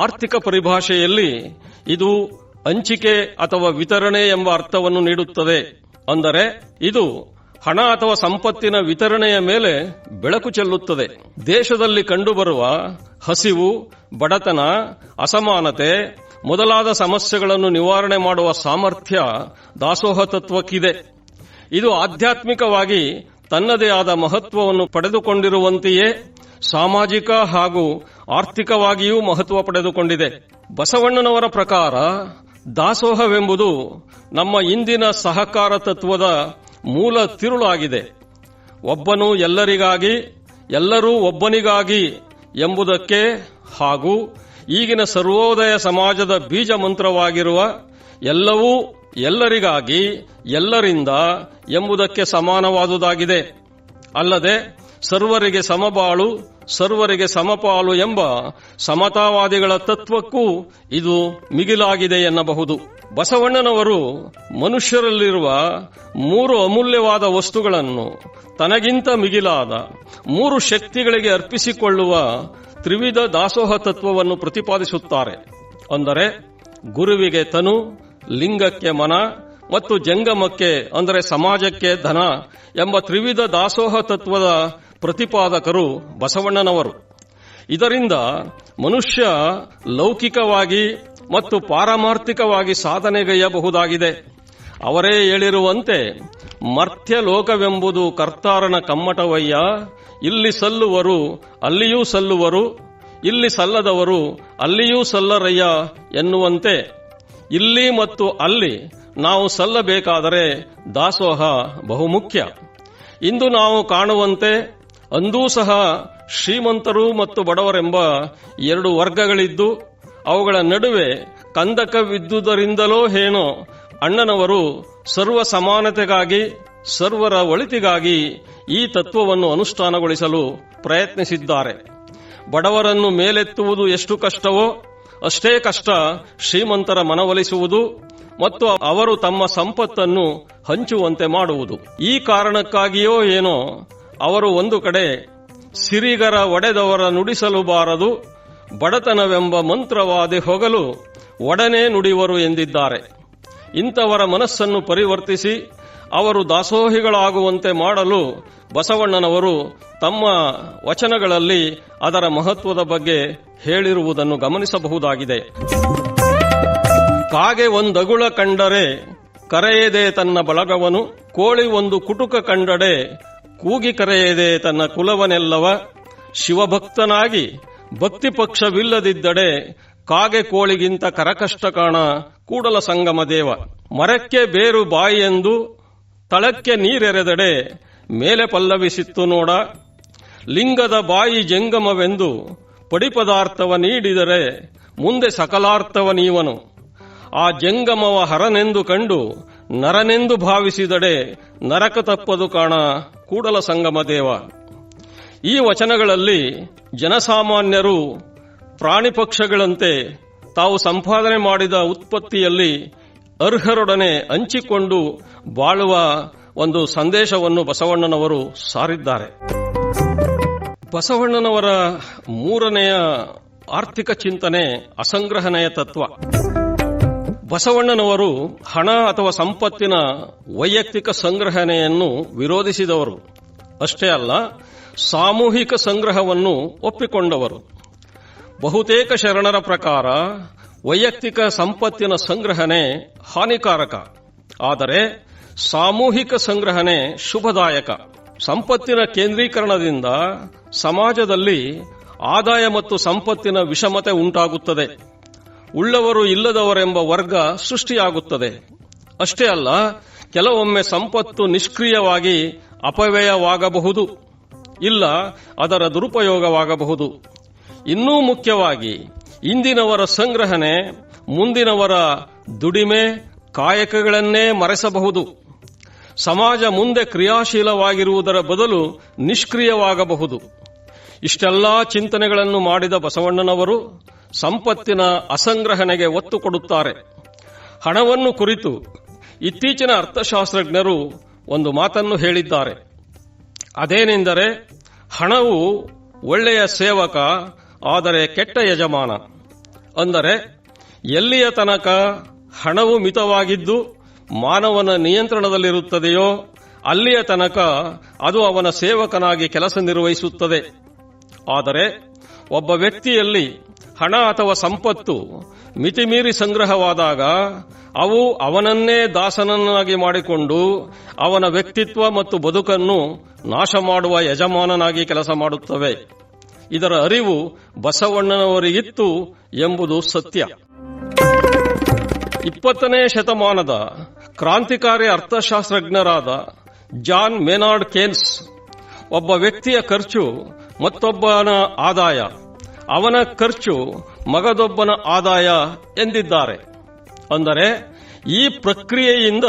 ಆರ್ಥಿಕ ಪರಿಭಾಷೆಯಲ್ಲಿ ಇದು ಹಂಚಿಕೆ ಅಥವಾ ವಿತರಣೆ ಎಂಬ ಅರ್ಥವನ್ನು ನೀಡುತ್ತದೆ. ಅಂದರೆ, ಇದು ಹಣ ಅಥವಾ ಸಂಪತ್ತಿನ ವಿತರಣೆಯ ಮೇಲೆ ಬೆಳಕು ಚೆಲ್ಲುತ್ತದೆ. ದೇಶದಲ್ಲಿ ಕಂಡುಬರುವ ಹಸಿವು, ಬಡತನ, ಅಸಮಾನತೆ ಮೊದಲಾದ ಸಮಸ್ಯೆಗಳನ್ನು ನಿವಾರಣೆ ಮಾಡುವ ಸಾಮರ್ಥ್ಯ ದಾಸೋಹ ತತ್ವಕ್ಕಿದೆ. ಇದು ಆಧ್ಯಾತ್ಮಿಕವಾಗಿ ತನ್ನದೇ ಆದ ಮಹತ್ವವನ್ನು ಪಡೆದುಕೊಂಡಿರುವಂತೆಯೇ ಸಾಮಾಜಿಕ ಹಾಗೂ ಆರ್ಥಿಕವಾಗಿಯೂ ಮಹತ್ವ ಪಡೆದುಕೊಂಡಿದೆ. ಬಸವಣ್ಣನವರ ಪ್ರಕಾರ ದಾಸೋಹವೆಂಬುದು ನಮ್ಮ ಇಂದಿನ ಸಹಕಾರ ತತ್ವದ ಮೂಲ ತಿರುಳಾಗಿದೆ. ಒಬ್ಬನು ಎಲ್ಲರಿಗಾಗಿ, ಎಲ್ಲರೂ ಒಬ್ಬನಿಗಾಗಿ ಎಂಬುದಕ್ಕೆ ಹಾಗೂ ಈಗಿನ ಸರ್ವೋದಯ ಸಮಾಜದ ಬೀಜ ಮಂತ್ರವಾಗಿರುವ ಎಲ್ಲವೂ ಎಲ್ಲರಿಗಾಗಿ ಎಲ್ಲರಿಂದ ಎಂಬುದಕ್ಕೆ ಸಮಾನವಾದುದಾಗಿದೆ. ಅಲ್ಲದೆ ಸರ್ವರಿಗೆ ಸಮಬಾಳು, ಸರ್ವರಿಗೆ ಸಮಪಾಲು ಎಂಬ ಸಮತಾವಾದಿಗಳ ತತ್ವಕ್ಕೂ ಇದು ಮಿಗಿಲಾಗಿದೆ ಎನ್ನಬಹುದು. ಬಸವಣ್ಣನವರು ಮನುಷ್ಯರಲ್ಲಿರುವ ಮೂರು ಅಮೂಲ್ಯವಾದ ವಸ್ತುಗಳನ್ನು ತನಗಿಂತ ಮಿಗಿಲಾದ, ಮೂರು ಶಕ್ತಿಗಳಿಗೆ ಅರ್ಪಿಸಿಕೊಳ್ಳುವ ತ್ರಿವಿಧ ದಾಸೋಹ ತತ್ವವನ್ನು ಪ್ರತಿಪಾದಿಸುತ್ತಾರೆ. ಅಂದರೆ ಗುರುವಿಗೆ ತನು, ಲಿಂಗಕ್ಕೆ ಮನ ಮತ್ತು ಜಂಗಮಕ್ಕೆ ಅಂದರೆ ಸಮಾಜಕ್ಕೆ ಧನ ಎಂಬ ತ್ರಿವಿಧ ದಾಸೋಹ ತತ್ವದ ಪ್ರತಿಪಾದಕರು ಬಸವಣ್ಣನವರು. ಇದರಿಂದ ಮನುಷ್ಯ ಲೌಕಿಕವಾಗಿ ಮತ್ತು ಪಾರಮಾರ್ಥಿಕವಾಗಿ ಸಾಧನೆಗೈಯಬಹುದಾಗಿದೆ. ಅವರೇ ಹೇಳಿರುವಂತೆ, ಮರ್ತ್ಯ ಲೋಕವೆಂಬುದು ಕರ್ತಾರನ ಕಮ್ಮಟವಯ್ಯ. ಇಲ್ಲಿ ಸಲ್ಲುವರು ಅಲ್ಲಿಯೂ ಸಲ್ಲುವರು, ಇಲ್ಲಿ ಸಲ್ಲದವರು ಅಲ್ಲಿಯೂ ಸಲ್ಲರಯ್ಯ ಎನ್ನುವಂತೆ. ಇಲ್ಲಿ ಮತ್ತು ಅಲ್ಲಿ ನಾವು ಸಲ್ಲಬೇಕಾದರೆ ದಾಸೋಹ ಬಹುಮುಖ್ಯ. ಇಂದು ನಾವು ಕಾಣುವಂತೆ ಅಂದೂ ಸಹ ಶ್ರೀಮಂತರು ಮತ್ತು ಬಡವರೆಂಬ ಎರಡು ವರ್ಗಗಳಿದ್ದು, ಅವುಗಳ ನಡುವೆ ಕಂದಕವಿದ್ದುದರಿಂದಲೋ ಏನೋ ಅಣ್ಣನವರು ಸರ್ವ ಸಮಾನತೆಗಾಗಿ, ಸರ್ವರ ಒಳಿತಿಗಾಗಿ ಈ ತತ್ವವನ್ನು ಅನುಷ್ಠಾನಗೊಳಿಸಲು ಪ್ರಯತ್ನಿಸಿದ್ದಾರೆ. ಬಡವರನ್ನು ಮೇಲೆತ್ತುವುದು ಎಷ್ಟು ಕಷ್ಟವೋ, ಅಷ್ಟೇ ಕಷ್ಟ ಶ್ರೀಮಂತರ ಮನವೊಲಿಸುವುದು ಮತ್ತು ಅವರು ತಮ್ಮ ಸಂಪತ್ತನ್ನು ಹಂಚುವಂತೆ ಮಾಡುವುದು. ಈ ಕಾರಣಕ್ಕಾಗಿಯೋ ಏನೋ ಅವರು ಒಂದು ಕಡೆ, ಸಿರಿಗರ ಒಡೆದವರ ನುಡಿಸಲು ಬಾರದು, ಬಡತನವೆಂಬ ಮಂತ್ರವಾದಿ ಹೊಗಲು ಒಡನೆ ನುಡಿವರು ಎಂದಿದ್ದಾರೆ. ಇಂಥವರ ಮನಸ್ಸನ್ನು ಪರಿವರ್ತಿಸಿ, ಅವರು ದಾಸೋಹಿಗಳಾಗುವಂತೆ ಮಾಡಲು ಬಸವಣ್ಣನವರು ತಮ್ಮ ವಚನಗಳಲ್ಲಿ ಅದರ ಮಹತ್ವದ ಬಗ್ಗೆ ಹೇಳಿರುವುದನ್ನು ಗಮನಿಸಬಹುದಾಗಿದೆ. ಕಾಗೆ ಒಂದಗುಳ ಕಂಡರೆ, ಕರೆಯದೆ ತನ್ನ ಬಳಗವನು, ಕೋಳಿ ಒಂದು ಕುಟುಕ ಕಂಡಡೆ ಕೂಗಿ ಕರೆಯದೆ ತನ್ನ ಕುಲವನೆಲ್ಲವ ಶಿವಭಕ್ತನಾಗಿ ಭಕ್ತಿ ಪಕ್ಷವಿಲ್ಲದಿದ್ದಡೆ ಕಾಗೆ ಕೋಳಿಗಿಂತ ಕರಕಷ್ಟ ಕಾಣ ಕೂಡಲ ಸಂಗಮ ದೇವ. ಮರಕ್ಕೆ ಬೇರು ಬಾಯಿಯೆಂದು ತಳಕ್ಕೆ ನೀರೆರೆದಡೆ ಮೇಲೆ ಪಲ್ಲವಿಸಿತ್ತು ನೋಡ. ಲಿಂಗದ ಬಾಯಿ ಜಂಗಮವೆಂದು ಪಡಿಪದಾರ್ಥವ ನೀಡಿದರೆ ಮುಂದೆ ಸಕಲಾರ್ಥವ ನೀವನು. ಆ ಜಂಗಮವ ಹರನೆಂದು ಕಂಡು ನರನೆಂದು ಭಾವಿಸಿದಡೆ ನರಕ ತಪ್ಪದು ಕಾಣ ಕೂಡಲ ಸಂಗಮ ದೇವ. ಈ ವಚನಗಳಲ್ಲಿ ಜನಸಾಮಾನ್ಯರು ಪ್ರಾಣಿ ಪಕ್ಷಗಳಂತೆ ತಾವು ಸಂಪಾದನೆ ಮಾಡಿದ ಉತ್ಪತ್ತಿಯಲ್ಲಿ ಅರ್ಹರೊಡನೆ ಹಂಚಿಕೊಂಡು ಬಾಳುವ ಒಂದು ಸಂದೇಶವನ್ನು ಬಸವಣ್ಣನವರು ಸಾರಿದ್ದಾರೆ. ಬಸವಣ್ಣನವರ ಮೂರನೆಯ ಆರ್ಥಿಕ ಚಿಂತನೆ ಅಸಂಗ್ರಹಣೆಯ ತತ್ವ. ಬಸವಣ್ಣನವರು ಹಣ ಅಥವಾ ಸಂಪತ್ತಿನ ವೈಯಕ್ತಿಕ ಸಂಗ್ರಹಣೆಯನ್ನು ವಿರೋಧಿಸಿದವರು. ಅಷ್ಟೇ ಅಲ್ಲ, ಸಾಮೂಹಿಕ ಸಂಗ್ರಹವನ್ನು ಒಪ್ಪಿಕೊಂಡವರು. ಬಹುತೇಕ ಶರಣರ ಪ್ರಕಾರ ವೈಯಕ್ತಿಕ ಸಂಪತ್ತಿನ ಸಂಗ್ರಹಣೆ ಹಾನಿಕಾರಕ. ಆದರೆ ಸಾಮೂಹಿಕ ಸಂಗ್ರಹಣೆ ಶುಭದಾಯಕ. ಸಂಪತ್ತಿನ ಕೇಂದ್ರೀಕರಣದಿಂದ ಸಮಾಜದಲ್ಲಿ ಆದಾಯ ಮತ್ತು ಸಂಪತ್ತಿನ ವಿಷಮತೆ ಉಂಟಾಗುತ್ತದೆ. ಉಳ್ಳವರು ಇಲ್ಲದವರೆಂಬ ವರ್ಗ ಸೃಷ್ಟಿಯಾಗುತ್ತದೆ. ಅಷ್ಟೇ ಅಲ್ಲ, ಕೆಲವೊಮ್ಮೆ ಸಂಪತ್ತು ನಿಷ್ಕ್ರಿಯವಾಗಿ ಅಪವ್ಯಯವಾಗಬಹುದು. ಇಲ್ಲ, ಅದರ ದುರುಪಯೋಗವಾಗಬಹುದು. ಇನ್ನೂ ಮುಖ್ಯವಾಗಿ, ಇಂದಿನವರ ಸಂಗ್ರಹಣೆ, ಮುಂದಿನವರ ದುಡಿಮೆ ಕಾಯಕಗಳನ್ನೇ ಮರೆಸಬಹುದು. ಸಮಾಜ ಮುಂದೆ ಕ್ರಿಯಾಶೀಲವಾಗಿರುವುದರ ಬದಲು ನಿಷ್ಕ್ರಿಯವಾಗಬಹುದು. ಇಷ್ಟೆಲ್ಲಾ ಚಿಂತನೆಗಳನ್ನು ಮಾಡಿದ ಬಸವಣ್ಣನವರು ಸಂಪತ್ತಿನ ಅಸಂಗ್ರಹಣೆಗೆ ಒತ್ತು ಕೊಡುತ್ತಾರೆ. ಹಣವನ್ನು ಕುರಿತು ಇತ್ತೀಚಿನ ಅರ್ಥಶಾಸ್ತ್ರಜ್ಞರು ಒಂದು ಮಾತನ್ನು ಹೇಳಿದ್ದಾರೆ. ಅದೇನೆಂದರೆ, ಹಣವು ಒಳ್ಳೆಯ ಸೇವಕ, ಆದರೆ ಕೆಟ್ಟ ಯಜಮಾನ. ಅಂದರೆ, ಎಲ್ಲಿಯ ತನಕ ಹಣವು ಮಿತವಾಗಿದ್ದು ಮಾನವನ ನಿಯಂತ್ರಣದಲ್ಲಿರುತ್ತದೆಯೋ, ಅಲ್ಲಿಯ ತನಕ ಅದು ಅವನ ಸೇವಕನಾಗಿ ಕೆಲಸ ನಿರ್ವಹಿಸುತ್ತದೆ. ಆದರೆ, ಒಬ್ಬ ವ್ಯಕ್ತಿಯಲ್ಲಿ ಹಣ ಅಥವಾ ಸಂಪತ್ತು ಮಿತಿಮೀರಿ ಸಂಗ್ರಹವಾದಾಗ ಅವು ಅವನನ್ನೇ ದಾಸನನ್ನಾಗಿ ಮಾಡಿಕೊಂಡು ಅವನ ವ್ಯಕ್ತಿತ್ವ ಮತ್ತು ಬದುಕನ್ನು ನಾಶ ಮಾಡುವ ಯಜಮಾನನಾಗಿ ಕೆಲಸ ಮಾಡುತ್ತವೆ. ಇದರ ಅರಿವು ಬಸವಣ್ಣನವರಿಗಿತ್ತು ಎಂಬುದು ಸತ್ಯ. ಇಪ್ಪತ್ತನೇ ಶತಮಾನದ ಕ್ರಾಂತಿಕಾರಿ ಅರ್ಥಶಾಸ್ತ್ರಜ್ಞರಾದ ಜಾನ್ ಮೇನಾರ್ಡ್ ಕೇನ್ಸ್ ಒಬ್ಬ ವ್ಯಕ್ತಿಯ ಖರ್ಚು ಮತ್ತೊಬ್ಬನ ಆದಾಯ. ಅವನ ಖರ್ಚು ಮಗದೊಬ್ಬನ ಆದಾಯ ಎಂದಿದ್ದಾರೆ. ಅಂದರೆ, ಈ ಪ್ರಕ್ರಿಯೆಯಿಂದ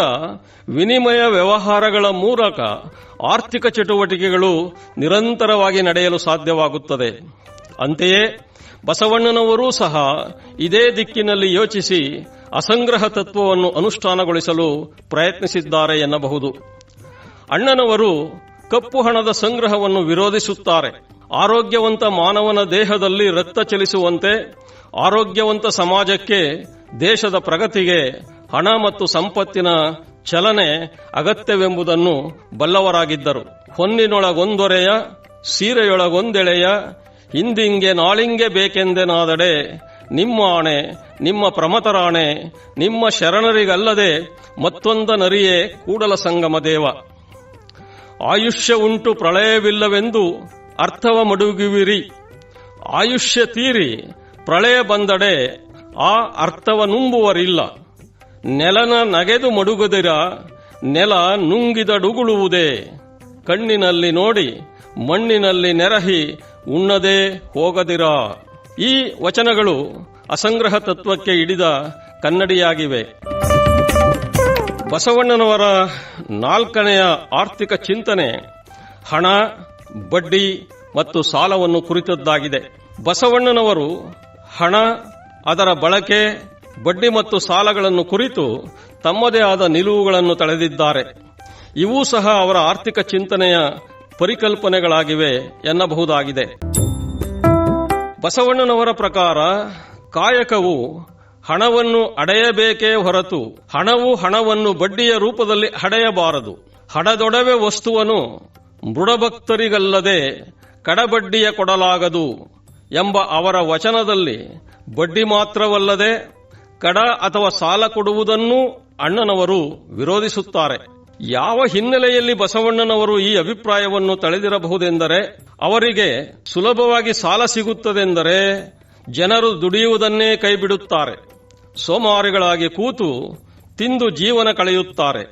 ವಿನಿಮಯ ವ್ಯವಹಾರಗಳ ಮೂಲಕ ಆರ್ಥಿಕ ಚಟುವಟಿಕೆಗಳು ನಿರಂತರವಾಗಿ ನಡೆಯಲು ಸಾಧ್ಯವಾಗುತ್ತದೆ. ಅಂತೆಯೇ, ಬಸವಣ್ಣನವರೂ ಸಹ ಇದೇ ದಿಕ್ಕಿನಲ್ಲಿ ಯೋಚಿಸಿ ಅಸಂಗ್ರಹ ತತ್ವವನ್ನು ಅನುಷ್ಠಾನಗೊಳಿಸಲು ಪ್ರಯತ್ನಿಸಿದ್ದಾರೆ ಎನ್ನಬಹುದು. ಅಣ್ಣನವರು ಕಪ್ಪು ಹಣದ ಸಂಗ್ರಹವನ್ನು ವಿರೋಧಿಸುತ್ತಾರೆ. ಆರೋಗ್ಯವಂತ ಮಾನವನ ದೇಹದಲ್ಲಿ ರಕ್ತ ಚಲಿಸುವಂತೆ, ಆರೋಗ್ಯವಂತ ಸಮಾಜಕ್ಕೆ, ದೇಶದ ಪ್ರಗತಿಗೆ, ಹಣ ಮತ್ತು ಸಂಪತ್ತಿನ ಚಲನೆ ಅಗತ್ಯವೆಂಬುದನ್ನು ಬಲ್ಲವರಾಗಿದ್ದರು. ಹೊನ್ನಿನೊಳಗೊಂದೊರೆಯ, ಸೀರೆಯೊಳಗೊಂದೆಳೆಯ, ಹಿಂದಿಂಗೆ ನಾಳಿಂಗೆ ಬೇಕೆಂದೆನಾದಡೆ, ನಿಮ್ಮ ಆಣೆ, ನಿಮ್ಮ ಪ್ರಮತರಾಣೆ, ನಿಮ್ಮ ಶರಣರಿಗಲ್ಲದೆ ಮತ್ತೊಂದನರಿಯೇ ಕೂಡಲ ಸಂಗಮ ದೇವ. ಆಯುಷ್ಯ ಉಂಟು ಪ್ರಳಯವಿಲ್ಲವೆಂದು ಅರ್ಥವ ಮಡುಗುವಿರಿ. ಆಯುಷ್ಯ ತೀರಿ, ಪ್ರಳಯ ಬಂದಡೆ ಆ ಅರ್ಥವ ನುಂಬುವರಿಲ್ಲ. ನೆಲನ ನಗೆದು ಮಡುಗದಿರ, ನೆಲ ನುಂಗಿದಡುಗುಳುವುದೇ ಕಣ್ಣಿನಲ್ಲಿ ನೋಡಿ, ಮಣ್ಣಿನಲ್ಲಿ ನೆರಹಿ, ಉಣ್ಣದೇ ಹೋಗದಿರ. ಈ ವಚನಗಳು ಅಸಂಗ್ರಹ ತತ್ವಕ್ಕೆ ಹಿಡಿದ ಕನ್ನಡಿಯಾಗಿವೆ. ಬಸವಣ್ಣನವರ ನಾಲ್ಕನೆಯ ಆರ್ಥಿಕ ಚಿಂತನೆ, ಹಣ ಬಡ್ಡಿ ಮತ್ತು ಸಾಲವನ್ನು ಕುರಿತದ್ದಾಗಿದೆ. ಬಸವಣ್ಣನವರು ಹಣ, ಅದರ ಬಳಕೆ, ಬಡ್ಡಿ ಮತ್ತು ಸಾಲಗಳನ್ನು ಕುರಿತು ತಮ್ಮದೇ ಆದ ನಿಲುವುಗಳನ್ನು ತಳೆದಿದ್ದಾರೆ. ಇವೂ ಸಹ ಅವರ ಆರ್ಥಿಕ ಚಿಂತನೆಯ ಪರಿಕಲ್ಪನೆಗಳಾಗಿವೆ ಎನ್ನಬಹುದಾಗಿದೆ. ಬಸವಣ್ಣನವರ ಪ್ರಕಾರ ಕಾಯಕವು ಹಣವನ್ನು ಅಡೆಯಬೇಕೇ ಹೊರತು ಹಣವು ಹಣವನ್ನು ಬಡ್ಡಿಯ ರೂಪದಲ್ಲಿ ಅಡೆಯಬಾರದು. ಹಣದೊಡವೆ ವಸ್ತುವನ್ನು ಮೃಡಭಕ್ತರಿಗಲ್ಲದೆ ಕಡಬಡ್ಡಿಯ ಕೊಡಲಾಗದು ಎಂಬ ಅವರ ವಚನದಲ್ಲಿ ಬಡ್ಡಿ ಮಾತ್ರವಲ್ಲದೆ ಕಡ ಅಥವಾ ಸಾಲ ಕೊಡುವುದನ್ನೂ ಅಣ್ಣನವರು ವಿರೋಧಿಸುತ್ತಾರೆ. ಯಾವ ಹಿನ್ನೆಲೆಯಲ್ಲಿ ಬಸವಣ್ಣನವರು ಈ ಅಭಿಪ್ರಾಯವನ್ನು ತಳೆದಿರಬಹುದೆಂದರೆ, ಅವರಿಗೆ ಸುಲಭವಾಗಿ ಸಾಲ ಸಿಗುತ್ತದೆಂದರೆ ಜನರು ದುಡಿಯುವುದನ್ನೇ ಕೈಬಿಡುತ್ತಾರೆ. ಸೋಮಾರಿಗಳಾಗಿ ಕೂತು ತಿಂದು ಜೀವನ ಕಳೆಯುತ್ತಾರೆ.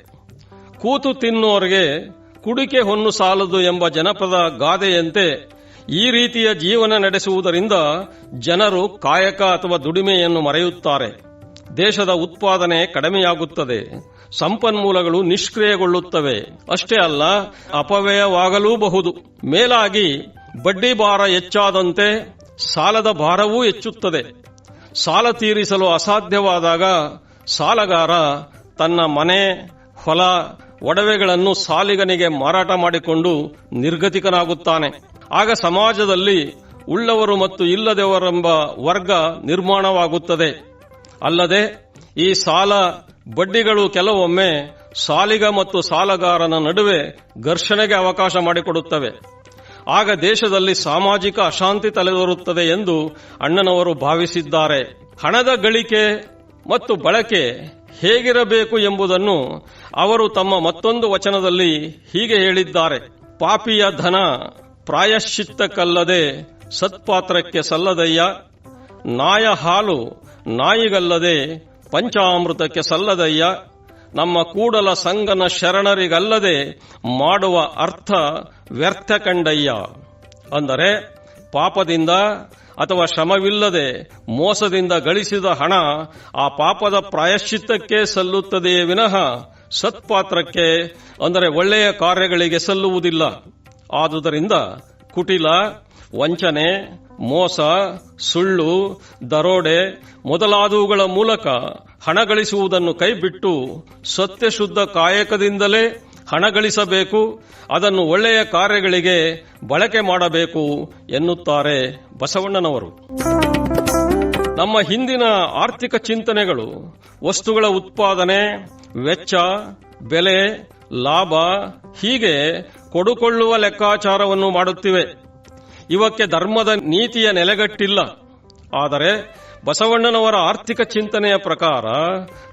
ಕೂತು ತಿನ್ನುವರಿಗೆ ಕುಡಿಕೆ ಹೊನ್ನು ಸಾಲದು ಎಂಬ ಜನಪದ ಗಾದೆಯಂತೆ ಈ ರೀತಿಯ ಜೀವನ ನಡೆಸುವುದರಿಂದ ಜನರು ಕಾಯಕ ಅಥವಾ ದುಡಿಮೆಯನ್ನು ಮರೆಯುತ್ತಾರೆ. ದೇಶದ ಉತ್ಪಾದನೆ ಕಡಿಮೆಯಾಗುತ್ತದೆ. ಸಂಪನ್ಮೂಲಗಳು ನಿಷ್ಕ್ರಿಯಗೊಳ್ಳುತ್ತವೆ. ಅಷ್ಟೇ ಅಲ್ಲ, ಅಪವ್ಯಯವಾಗಲೂಬಹುದು. ಮೇಲಾಗಿ ಬಡ್ಡಿ ಭಾರ ಹೆಚ್ಚಾದಂತೆ ಸಾಲದ ಭಾರವೂ ಹೆಚ್ಚುತ್ತದೆ. ಸಾಲ ತೀರಿಸಲು ಅಸಾಧ್ಯವಾದಾಗ ಸಾಲಗಾರ ತನ್ನ ಮನೆ, ಹೊಲ ಒಡವೆಗಳನ್ನು ಸಾಲಿಗನಿಗೆ ಮಾರಾಟ ಮಾಡಿಕೊಂಡು ನಿರ್ಗತಿಕನಾಗುತ್ತಾನೆ. ಆಗ ಸಮಾಜದಲ್ಲಿ ಉಳ್ಳವರು ಮತ್ತು ಇಲ್ಲದವರೆಂಬ ವರ್ಗ ನಿರ್ಮಾಣವಾಗುತ್ತದೆ. ಅಲ್ಲದೆ ಈ ಸಾಲ ಬಡ್ಡಿಗಳು ಕೆಲವೊಮ್ಮೆ ಸಾಲಿಗ ಮತ್ತು ಸಾಲಗಾರನ ನಡುವೆ ಘರ್ಷಣೆಗೆ ಅವಕಾಶ ಮಾಡಿಕೊಡುತ್ತವೆ. ಆಗ ದೇಶದಲ್ಲಿ ಸಾಮಾಜಿಕ ಅಶಾಂತಿ ತಲೆದೋರುತ್ತದೆ ಎಂದು ಅಣ್ಣನವರು ಭಾವಿಸಿದ್ದಾರೆ. ಹಣದ ಗಳಿಕೆ ಮತ್ತು ಬಳಕೆ ಹೇಗಿರಬೇಕು ಎಂಬುದನ್ನು ಅವರು ತಮ್ಮ ಮತ್ತೊಂದು ವಚನದಲ್ಲಿ ಹೀಗೆ ಹೇಳಿದ್ದಾರೆ. ಪಾಪಿಯ ಧನ ಪ್ರಾಯಶ್ಚಿತ್ತಕ್ಕಲ್ಲದೆ ಸತ್ಪಾತ್ರಕ್ಕೆ ಸಲ್ಲದಯ್ಯ, ನಾಯ ಹಾಲು ನಾಯಿಗಲ್ಲದೆ ಪಂಚಾಮೃತಕ್ಕೆ ಸಲ್ಲದಯ್ಯ, ನಮ್ಮ ಕೂಡಲ ಸಂಗನ ಶರಣರಿಗಲ್ಲದೆ ಮಾಡುವ ಅರ್ಥ ವ್ಯರ್ಥ ಕಂಡಯ್ಯ. ಅಂದರೆ ಪಾಪದಿಂದ ಅಥವಾ ಶ್ರಮವಿಲ್ಲದೆ ಮೋಸದಿಂದ ಗಳಿಸಿದ ಹಣ ಆ ಪಾಪದ ಪ್ರಾಯಶ್ಚಿತ್ತಕ್ಕೆ ಸಲ್ಲುತ್ತದೆಯೇ ವಿನಃ ಸತ್ಪಾತ್ರಕ್ಕೆ, ಅಂದರೆ ಒಳ್ಳೆಯ ಕಾರ್ಯಗಳಿಗೆ ಸಲ್ಲುವುದಿಲ್ಲ. ಆದುದರಿಂದ ಕುಟಿಲ, ವಂಚನೆ, ಮೋಸ, ಸುಳ್ಳು, ದರೋಡೆ ಮೊದಲಾದವುಗಳ ಮೂಲಕ ಹಣ ಗಳಿಸುವುದನ್ನು ಕೈಬಿಟ್ಟು ಸತ್ಯಶುದ್ಧ ಕಾಯಕದಿಂದಲೇ ಹಣ ಗಳಿಸಬೇಕು ಅದನ್ನು ಒಳ್ಳೆಯ ಕಾರ್ಯಗಳಿಗೆ ಬಳಕೆ ಮಾಡಬೇಕು ಎನ್ನುತ್ತಾರೆ ಬಸವಣ್ಣನವರು. ನಮ್ಮ ಹಿಂದಿನ ಆರ್ಥಿಕ ಚಿಂತನೆಗಳು, ವಸ್ತುಗಳ ಉತ್ಪಾದನೆ, ವೆಚ್ಚ, ಬೆಲೆ, ಲಾಭ, ಹೀಗೆ ಕೊಡುಕೊಳ್ಳುವ ಲೆಕ್ಕಾಚಾರವನ್ನು ಮಾಡುತ್ತಿವೆ. ಇವಕ್ಕೆ ಧರ್ಮದ ನೀತಿಯ ನೆಲೆಗಟ್ಟಿಲ್ಲ. ಆದರೆ ಬಸವಣ್ಣನವರ ಆರ್ಥಿಕ ಚಿಂತನೆಯ ಪ್ರಕಾರ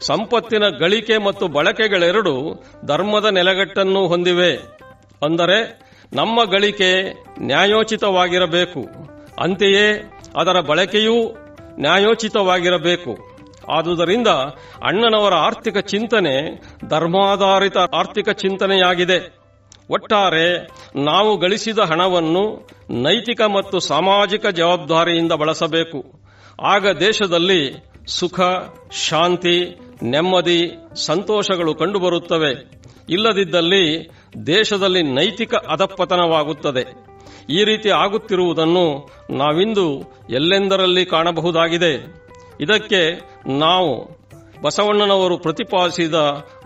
ಸಂಪತ್ತಿನ ಗಳಿಕೆ ಮತ್ತು ಬಳಕೆಗಳೆರಡು ಧರ್ಮದ ನೆಲೆಗಟ್ಟನ್ನು ಹೊಂದಿವೆ. ಅಂದರೆ ನಮ್ಮ ಗಳಿಕೆ ನ್ಯಾಯೋಚಿತವಾಗಿರಬೇಕು. ಅಂತೆಯೇ ಅದರ ಬಳಕೆಯೂ ನ್ಯಾಯೋಚಿತವಾಗಿರಬೇಕು. ಆದುದರಿಂದ ಅಣ್ಣನವರ ಆರ್ಥಿಕ ಚಿಂತನೆ ಧರ್ಮಾಧಾರಿತ ಆರ್ಥಿಕ ಚಿಂತನೆಯಾಗಿದೆ. ಒಟ್ಟಾರೆ ನಾವು ಗಳಿಸಿದ ಹಣವನ್ನು ನೈತಿಕ ಮತ್ತು ಸಾಮಾಜಿಕ ಜವಾಬ್ದಾರಿಯಿಂದ ಬಳಸಬೇಕು. ಆಗ ದೇಶದಲ್ಲಿ ಸುಖ, ಶಾಂತಿ, ನೆಮ್ಮದಿ, ಸಂತೋಷಗಳು ಕಂಡುಬರುತ್ತವೆ. ಇಲ್ಲದಿದ್ದಲ್ಲಿ ದೇಶದಲ್ಲಿ ನೈತಿಕ ಅಧಪತನವಾಗುತ್ತದೆ. ಈ ರೀತಿ ಆಗುತ್ತಿರುವುದನ್ನು ನಾವಿಂದು ಎಲ್ಲೆಂದರಲ್ಲಿ ಕಾಣಬಹುದಾಗಿದೆ. ಇದಕ್ಕೆ ನಾವು ಬಸವಣ್ಣನವರು ಪ್ರತಿಪಾದಿಸಿದ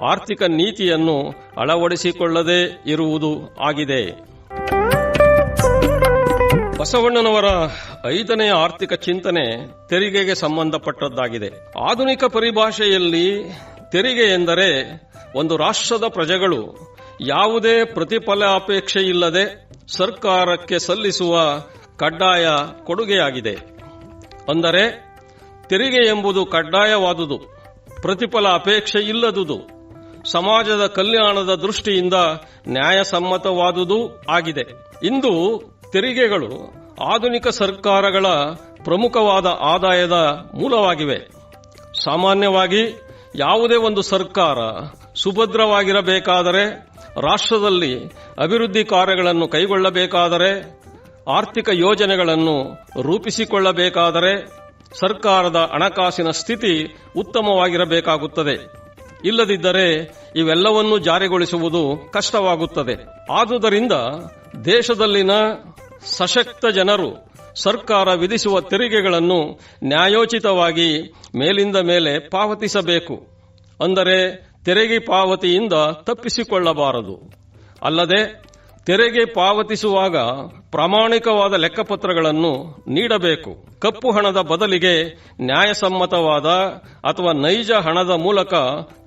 ಆರ್ಥಿಕ ನೀತಿಯನ್ನು ಅಳವಡಿಸಿಕೊಳ್ಳದೇ ಇರುವುದು ಆಗಿದೆ. ಬಸವಣ್ಣನವರ ಐದನೆಯ ಆರ್ಥಿಕ ಚಿಂತನೆ ತೆರಿಗೆಗೆ ಸಂಬಂಧಪಟ್ಟದ್ದಾಗಿದೆ. ಆಧುನಿಕ ಪರಿಭಾಷೆಯಲ್ಲಿ ತೆರಿಗೆ ಎಂದರೆ ಒಂದು ರಾಷ್ಟ್ರದ ಪ್ರಜೆಗಳು ಯಾವುದೇ ಪ್ರತಿಫಲ ಅಪೇಕ್ಷೆ ಇಲ್ಲದೆ ಸರ್ಕಾರಕ್ಕೆ ಸಲ್ಲಿಸುವ ಕಡ್ಡಾಯ ಕೊಡುಗೆಯಾಗಿದೆ. ಅಂದರೆ ತೆರಿಗೆ ಎಂಬುದು ಕಡ್ಡಾಯವಾದುದು, ಪ್ರತಿಫಲ ಅಪೇಕ್ಷೆ ಇಲ್ಲದುದು ಸಮಾಜದ ಕಲ್ಯಾಣದ ದೃಷ್ಟಿಯಿಂದ ನ್ಯಾಯಸಮ್ಮತವಾದುದೂ ಆಗಿದೆ. ಇಂದು ತೆರಿಗೆಗಳು ಆಧುನಿಕ ಸರ್ಕಾರಗಳ ಪ್ರಮುಖವಾದ ಆದಾಯದ ಮೂಲವಾಗಿವೆ. ಸಾಮಾನ್ಯವಾಗಿ ಯಾವುದೇ ಒಂದು ಸರ್ಕಾರ ಸುಭದ್ರವಾಗಿರಬೇಕಾದರೆ, ರಾಷ್ಟ್ರದಲ್ಲಿ ಅಭಿವೃದ್ಧಿ ಕಾರ್ಯಗಳನ್ನು ಕೈಗೊಳ್ಳಬೇಕಾದರೆ, ಆರ್ಥಿಕ ಯೋಜನೆಗಳನ್ನು ರೂಪಿಸಿಕೊಳ್ಳಬೇಕಾದರೆ ಸರ್ಕಾರದ ಹಣಕಾಸಿನ ಸ್ಥಿತಿ ಉತ್ತಮವಾಗಿರಬೇಕಾಗುತ್ತದೆ. ಇಲ್ಲದಿದ್ದರೆ ಇವೆಲ್ಲವನ್ನೂ ಜಾರಿಗೊಳಿಸುವುದು ಕಷ್ಟವಾಗುತ್ತದೆ. ಆದುದರಿಂದ ದೇಶದಲ್ಲಿನ ಸಶಕ್ತ ಜನರು ಸರ್ಕಾರ ವಿಧಿಸುವ ತೆರಿಗೆಗಳನ್ನು ನ್ಯಾಯೋಚಿತವಾಗಿ ಮೇಲಿಂದ ಮೇಲೆ ಪಾವತಿಸಬೇಕು. ಅಂದರೆ ತೆರಿಗೆ ಪಾವತಿಯಿಂದ ತಪ್ಪಿಸಿಕೊಳ್ಳಬಾರದು. ಅಲ್ಲದೆ ತೆರಿಗೆ ಪಾವತಿಸುವಾಗ ಪ್ರಾಮಾಣಿಕವಾದ ಲೆಕ್ಕಪತ್ರಗಳನ್ನು ನೀಡಬೇಕು. ಕಪ್ಪು ಹಣದ ಬದಲಿಗೆ ನ್ಯಾಯಸಮ್ಮತವಾದ ಅಥವಾ ನೈಜ ಹಣದ ಮೂಲಕ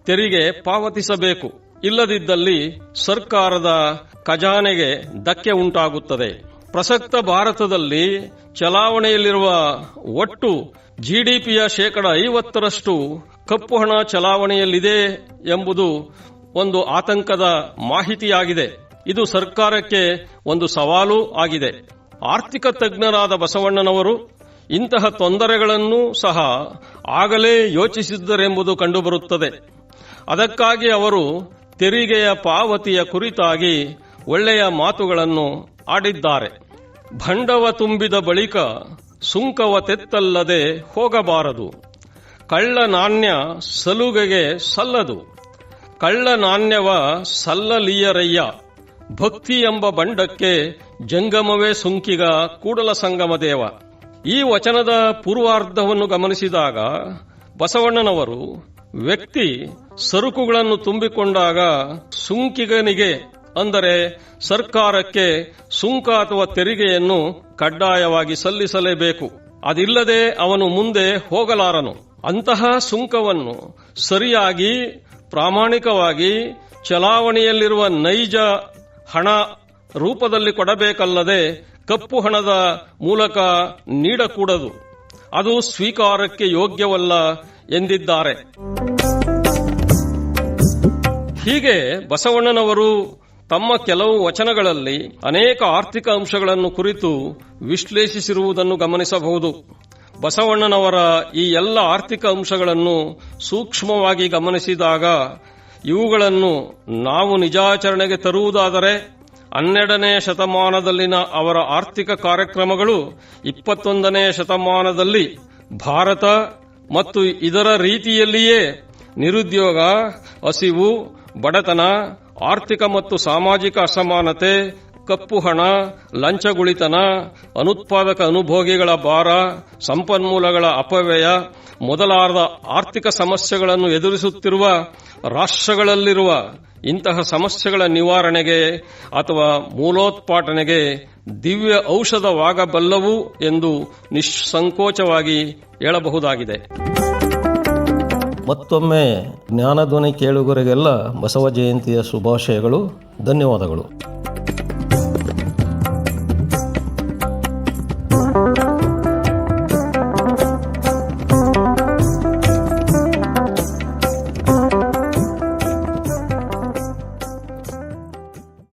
ತೆರಿಗೆ ಪಾವತಿಸಬೇಕು. ಇಲ್ಲದಿದ್ದಲ್ಲಿ ಸರ್ಕಾರದ ಖಜಾನೆಗೆ ಧಕ್ಕೆ ಉಂಟಾಗುತ್ತದೆ. ಪ್ರಸಕ್ತ ಭಾರತದಲ್ಲಿ ಚಲಾವಣೆಯಲ್ಲಿರುವ ಒಟ್ಟು ಜಿಡಿಪಿಯ ಶೇಕಡ ಐವತ್ತರಷ್ಟು ಕಪ್ಪು ಹಣ ಚಲಾವಣೆಯಲ್ಲಿದೆ ಎಂಬುದು ಒಂದು ಆತಂಕದ ಮಾಹಿತಿಯಾಗಿದೆ. ಇದು ಸರ್ಕಾರಕ್ಕೆ ಒಂದು ಸವಾಲು ಆಗಿದೆ. ಆರ್ಥಿಕ ತಜ್ಞರಾದ ಬಸವಣ್ಣನವರು ಇಂತಹ ತೊಂದರೆಗಳನ್ನು ಸಹ ಆಗಲೇ ಯೋಚಿಸಿದ್ದರೆಂಬುದು ಕಂಡುಬರುತ್ತದೆ. ಅದಕ್ಕಾಗಿ ಅವರು ತೆರಿಗೆಯ ಪಾವತಿಯ ಕುರಿತಾಗಿ ಒಳ್ಳೆಯ ಮಾತುಗಳನ್ನು ಆಡಿದ್ದಾರೆ. ಭಂಡವ ತುಂಬಿದ ಬಳಿಕ ಸುಂಕವ ತೆತ್ತಲ್ಲದೆ ಹೋಗಬಾರದು. ಕಳ್ಳ ನಾಣ್ಯ ಸಲುಗೆಗೆ ಸಲ್ಲದು. ಕಳ್ಳ ನಾಣ್ಯವ ಸಲ್ಲಲಿಯರಯ್ಯ. ಭಕ್ತಿ ಎಂಬ ಬಂಡಕ್ಕೆ ಜಂಗಮವೇ ಸುಂಕಿಗ ಕೂಡಲ ಸಂಗಮ ದೇವ. ಈ ವಚನದ ಪೂರ್ವಾರ್ಧವನ್ನು ಗಮನಿಸಿದಾಗ ಬಸವಣ್ಣನವರು ವ್ಯಕ್ತಿ ಸರಕುಗಳನ್ನು ತುಂಬಿಕೊಂಡಾಗ ಸುಂಕಿಗನಿಗೆ ಅಂದರೆ ಸರ್ಕಾರಕ್ಕೆ ಸುಂಕ ಅಥವಾ ತೆರಿಗೆಯನ್ನು ಕಡ್ಡಾಯವಾಗಿ ಸಲ್ಲಿಸಲೇಬೇಕು. ಅದಿಲ್ಲದೆ ಅವನು ಮುಂದೆ ಹೋಗಲಾರನು. ಅಂತಹ ಸುಂಕವನ್ನು ಸರಿಯಾಗಿ, ಪ್ರಾಮಾಣಿಕವಾಗಿ ಚಲಾವಣೆಯಲ್ಲಿರುವ ನೈಜ ಹಣ ರೂಪದಲ್ಲಿ ಕೊಡಬೇಕಲ್ಲದೆ ಕಪ್ಪು ಹಣದ ಮೂಲಕ ನೀಡಕೂಡದು. ಅದು ಸ್ವೀಕಾರಕ್ಕೆ ಯೋಗ್ಯವಲ್ಲ ಎಂದಿದ್ದಾರೆ. ಹೀಗೆ ಬಸವಣ್ಣನವರು ತಮ್ಮ ಕೆಲವು ವಚನಗಳಲ್ಲಿ ಅನೇಕ ಆರ್ಥಿಕ ಅಂಶಗಳನ್ನು ಕುರಿತು ವಿಶ್ಲೇಷಿಸಿರುವುದನ್ನು ಗಮನಿಸಬಹುದು. ಬಸವಣ್ಣನವರ ಈ ಎಲ್ಲ ಆರ್ಥಿಕ ಅಂಶಗಳನ್ನು ಸೂಕ್ಷ್ಮವಾಗಿ ಗಮನಿಸಿದಾಗ ಇವುಗಳನ್ನು ನಾವು ನಿಜಾಚರಣೆಗೆ ತರುವುದಾದರೆ ಹನ್ನೆರಡನೇ ಶತಮಾನದಲ್ಲಿನ ಅವರ ಆರ್ಥಿಕ ಕಾರ್ಯಕ್ರಮಗಳು ಇಪ್ಪತ್ತೊಂದನೇ ಶತಮಾನದಲ್ಲಿ ಭಾರತ ಮತ್ತು ಇದರ ರೀತಿಯಲ್ಲಿಯೇ ನಿರುದ್ಯೋಗ, ಹಸಿವು, ಬಡತನ ಆರ್ಥಿಕ ಮತ್ತು ಸಾಮಾಜಿಕ ಅಸಮಾನತೆ, ಕಪ್ಪು ಹಣ, ಲಂಚಗುಳಿತನ, ಅನುತ್ಪಾದಕ ಅನುಭೋಗಿಗಳ ಭಾರ, ಸಂಪನ್ಮೂಲಗಳ ಅಪವ್ಯಯ, ಮೊದಲಾದ ಆರ್ಥಿಕ ಸಮಸ್ಯೆಗಳನ್ನು ಎದುರಿಸುತ್ತಿರುವ ರಾಷ್ಟ್ರಗಳಲ್ಲಿರುವ ಇಂತಹ ಸಮಸ್ಯೆಗಳ ನಿವಾರಣೆಗೆ ಅಥವಾ ಮೂಲೋತ್ಪಾಟನೆಗೆ ದಿವ್ಯ ಔಷಧವಾಗಬಲ್ಲವು ಎಂದು ನಿಸ್ಸಂಕೋಚವಾಗಿ ಹೇಳಬಹುದಾಗಿದೆ. ಮತ್ತೊಮ್ಮೆ ಜ್ಞಾನಧ್ವನಿ ಕೇಳುಗರಿಗೆಲ್ಲ ಬಸವ ಜಯಂತಿಯ ಶುಭಾಶಯಗಳು ಧನ್ಯವಾದಗಳು.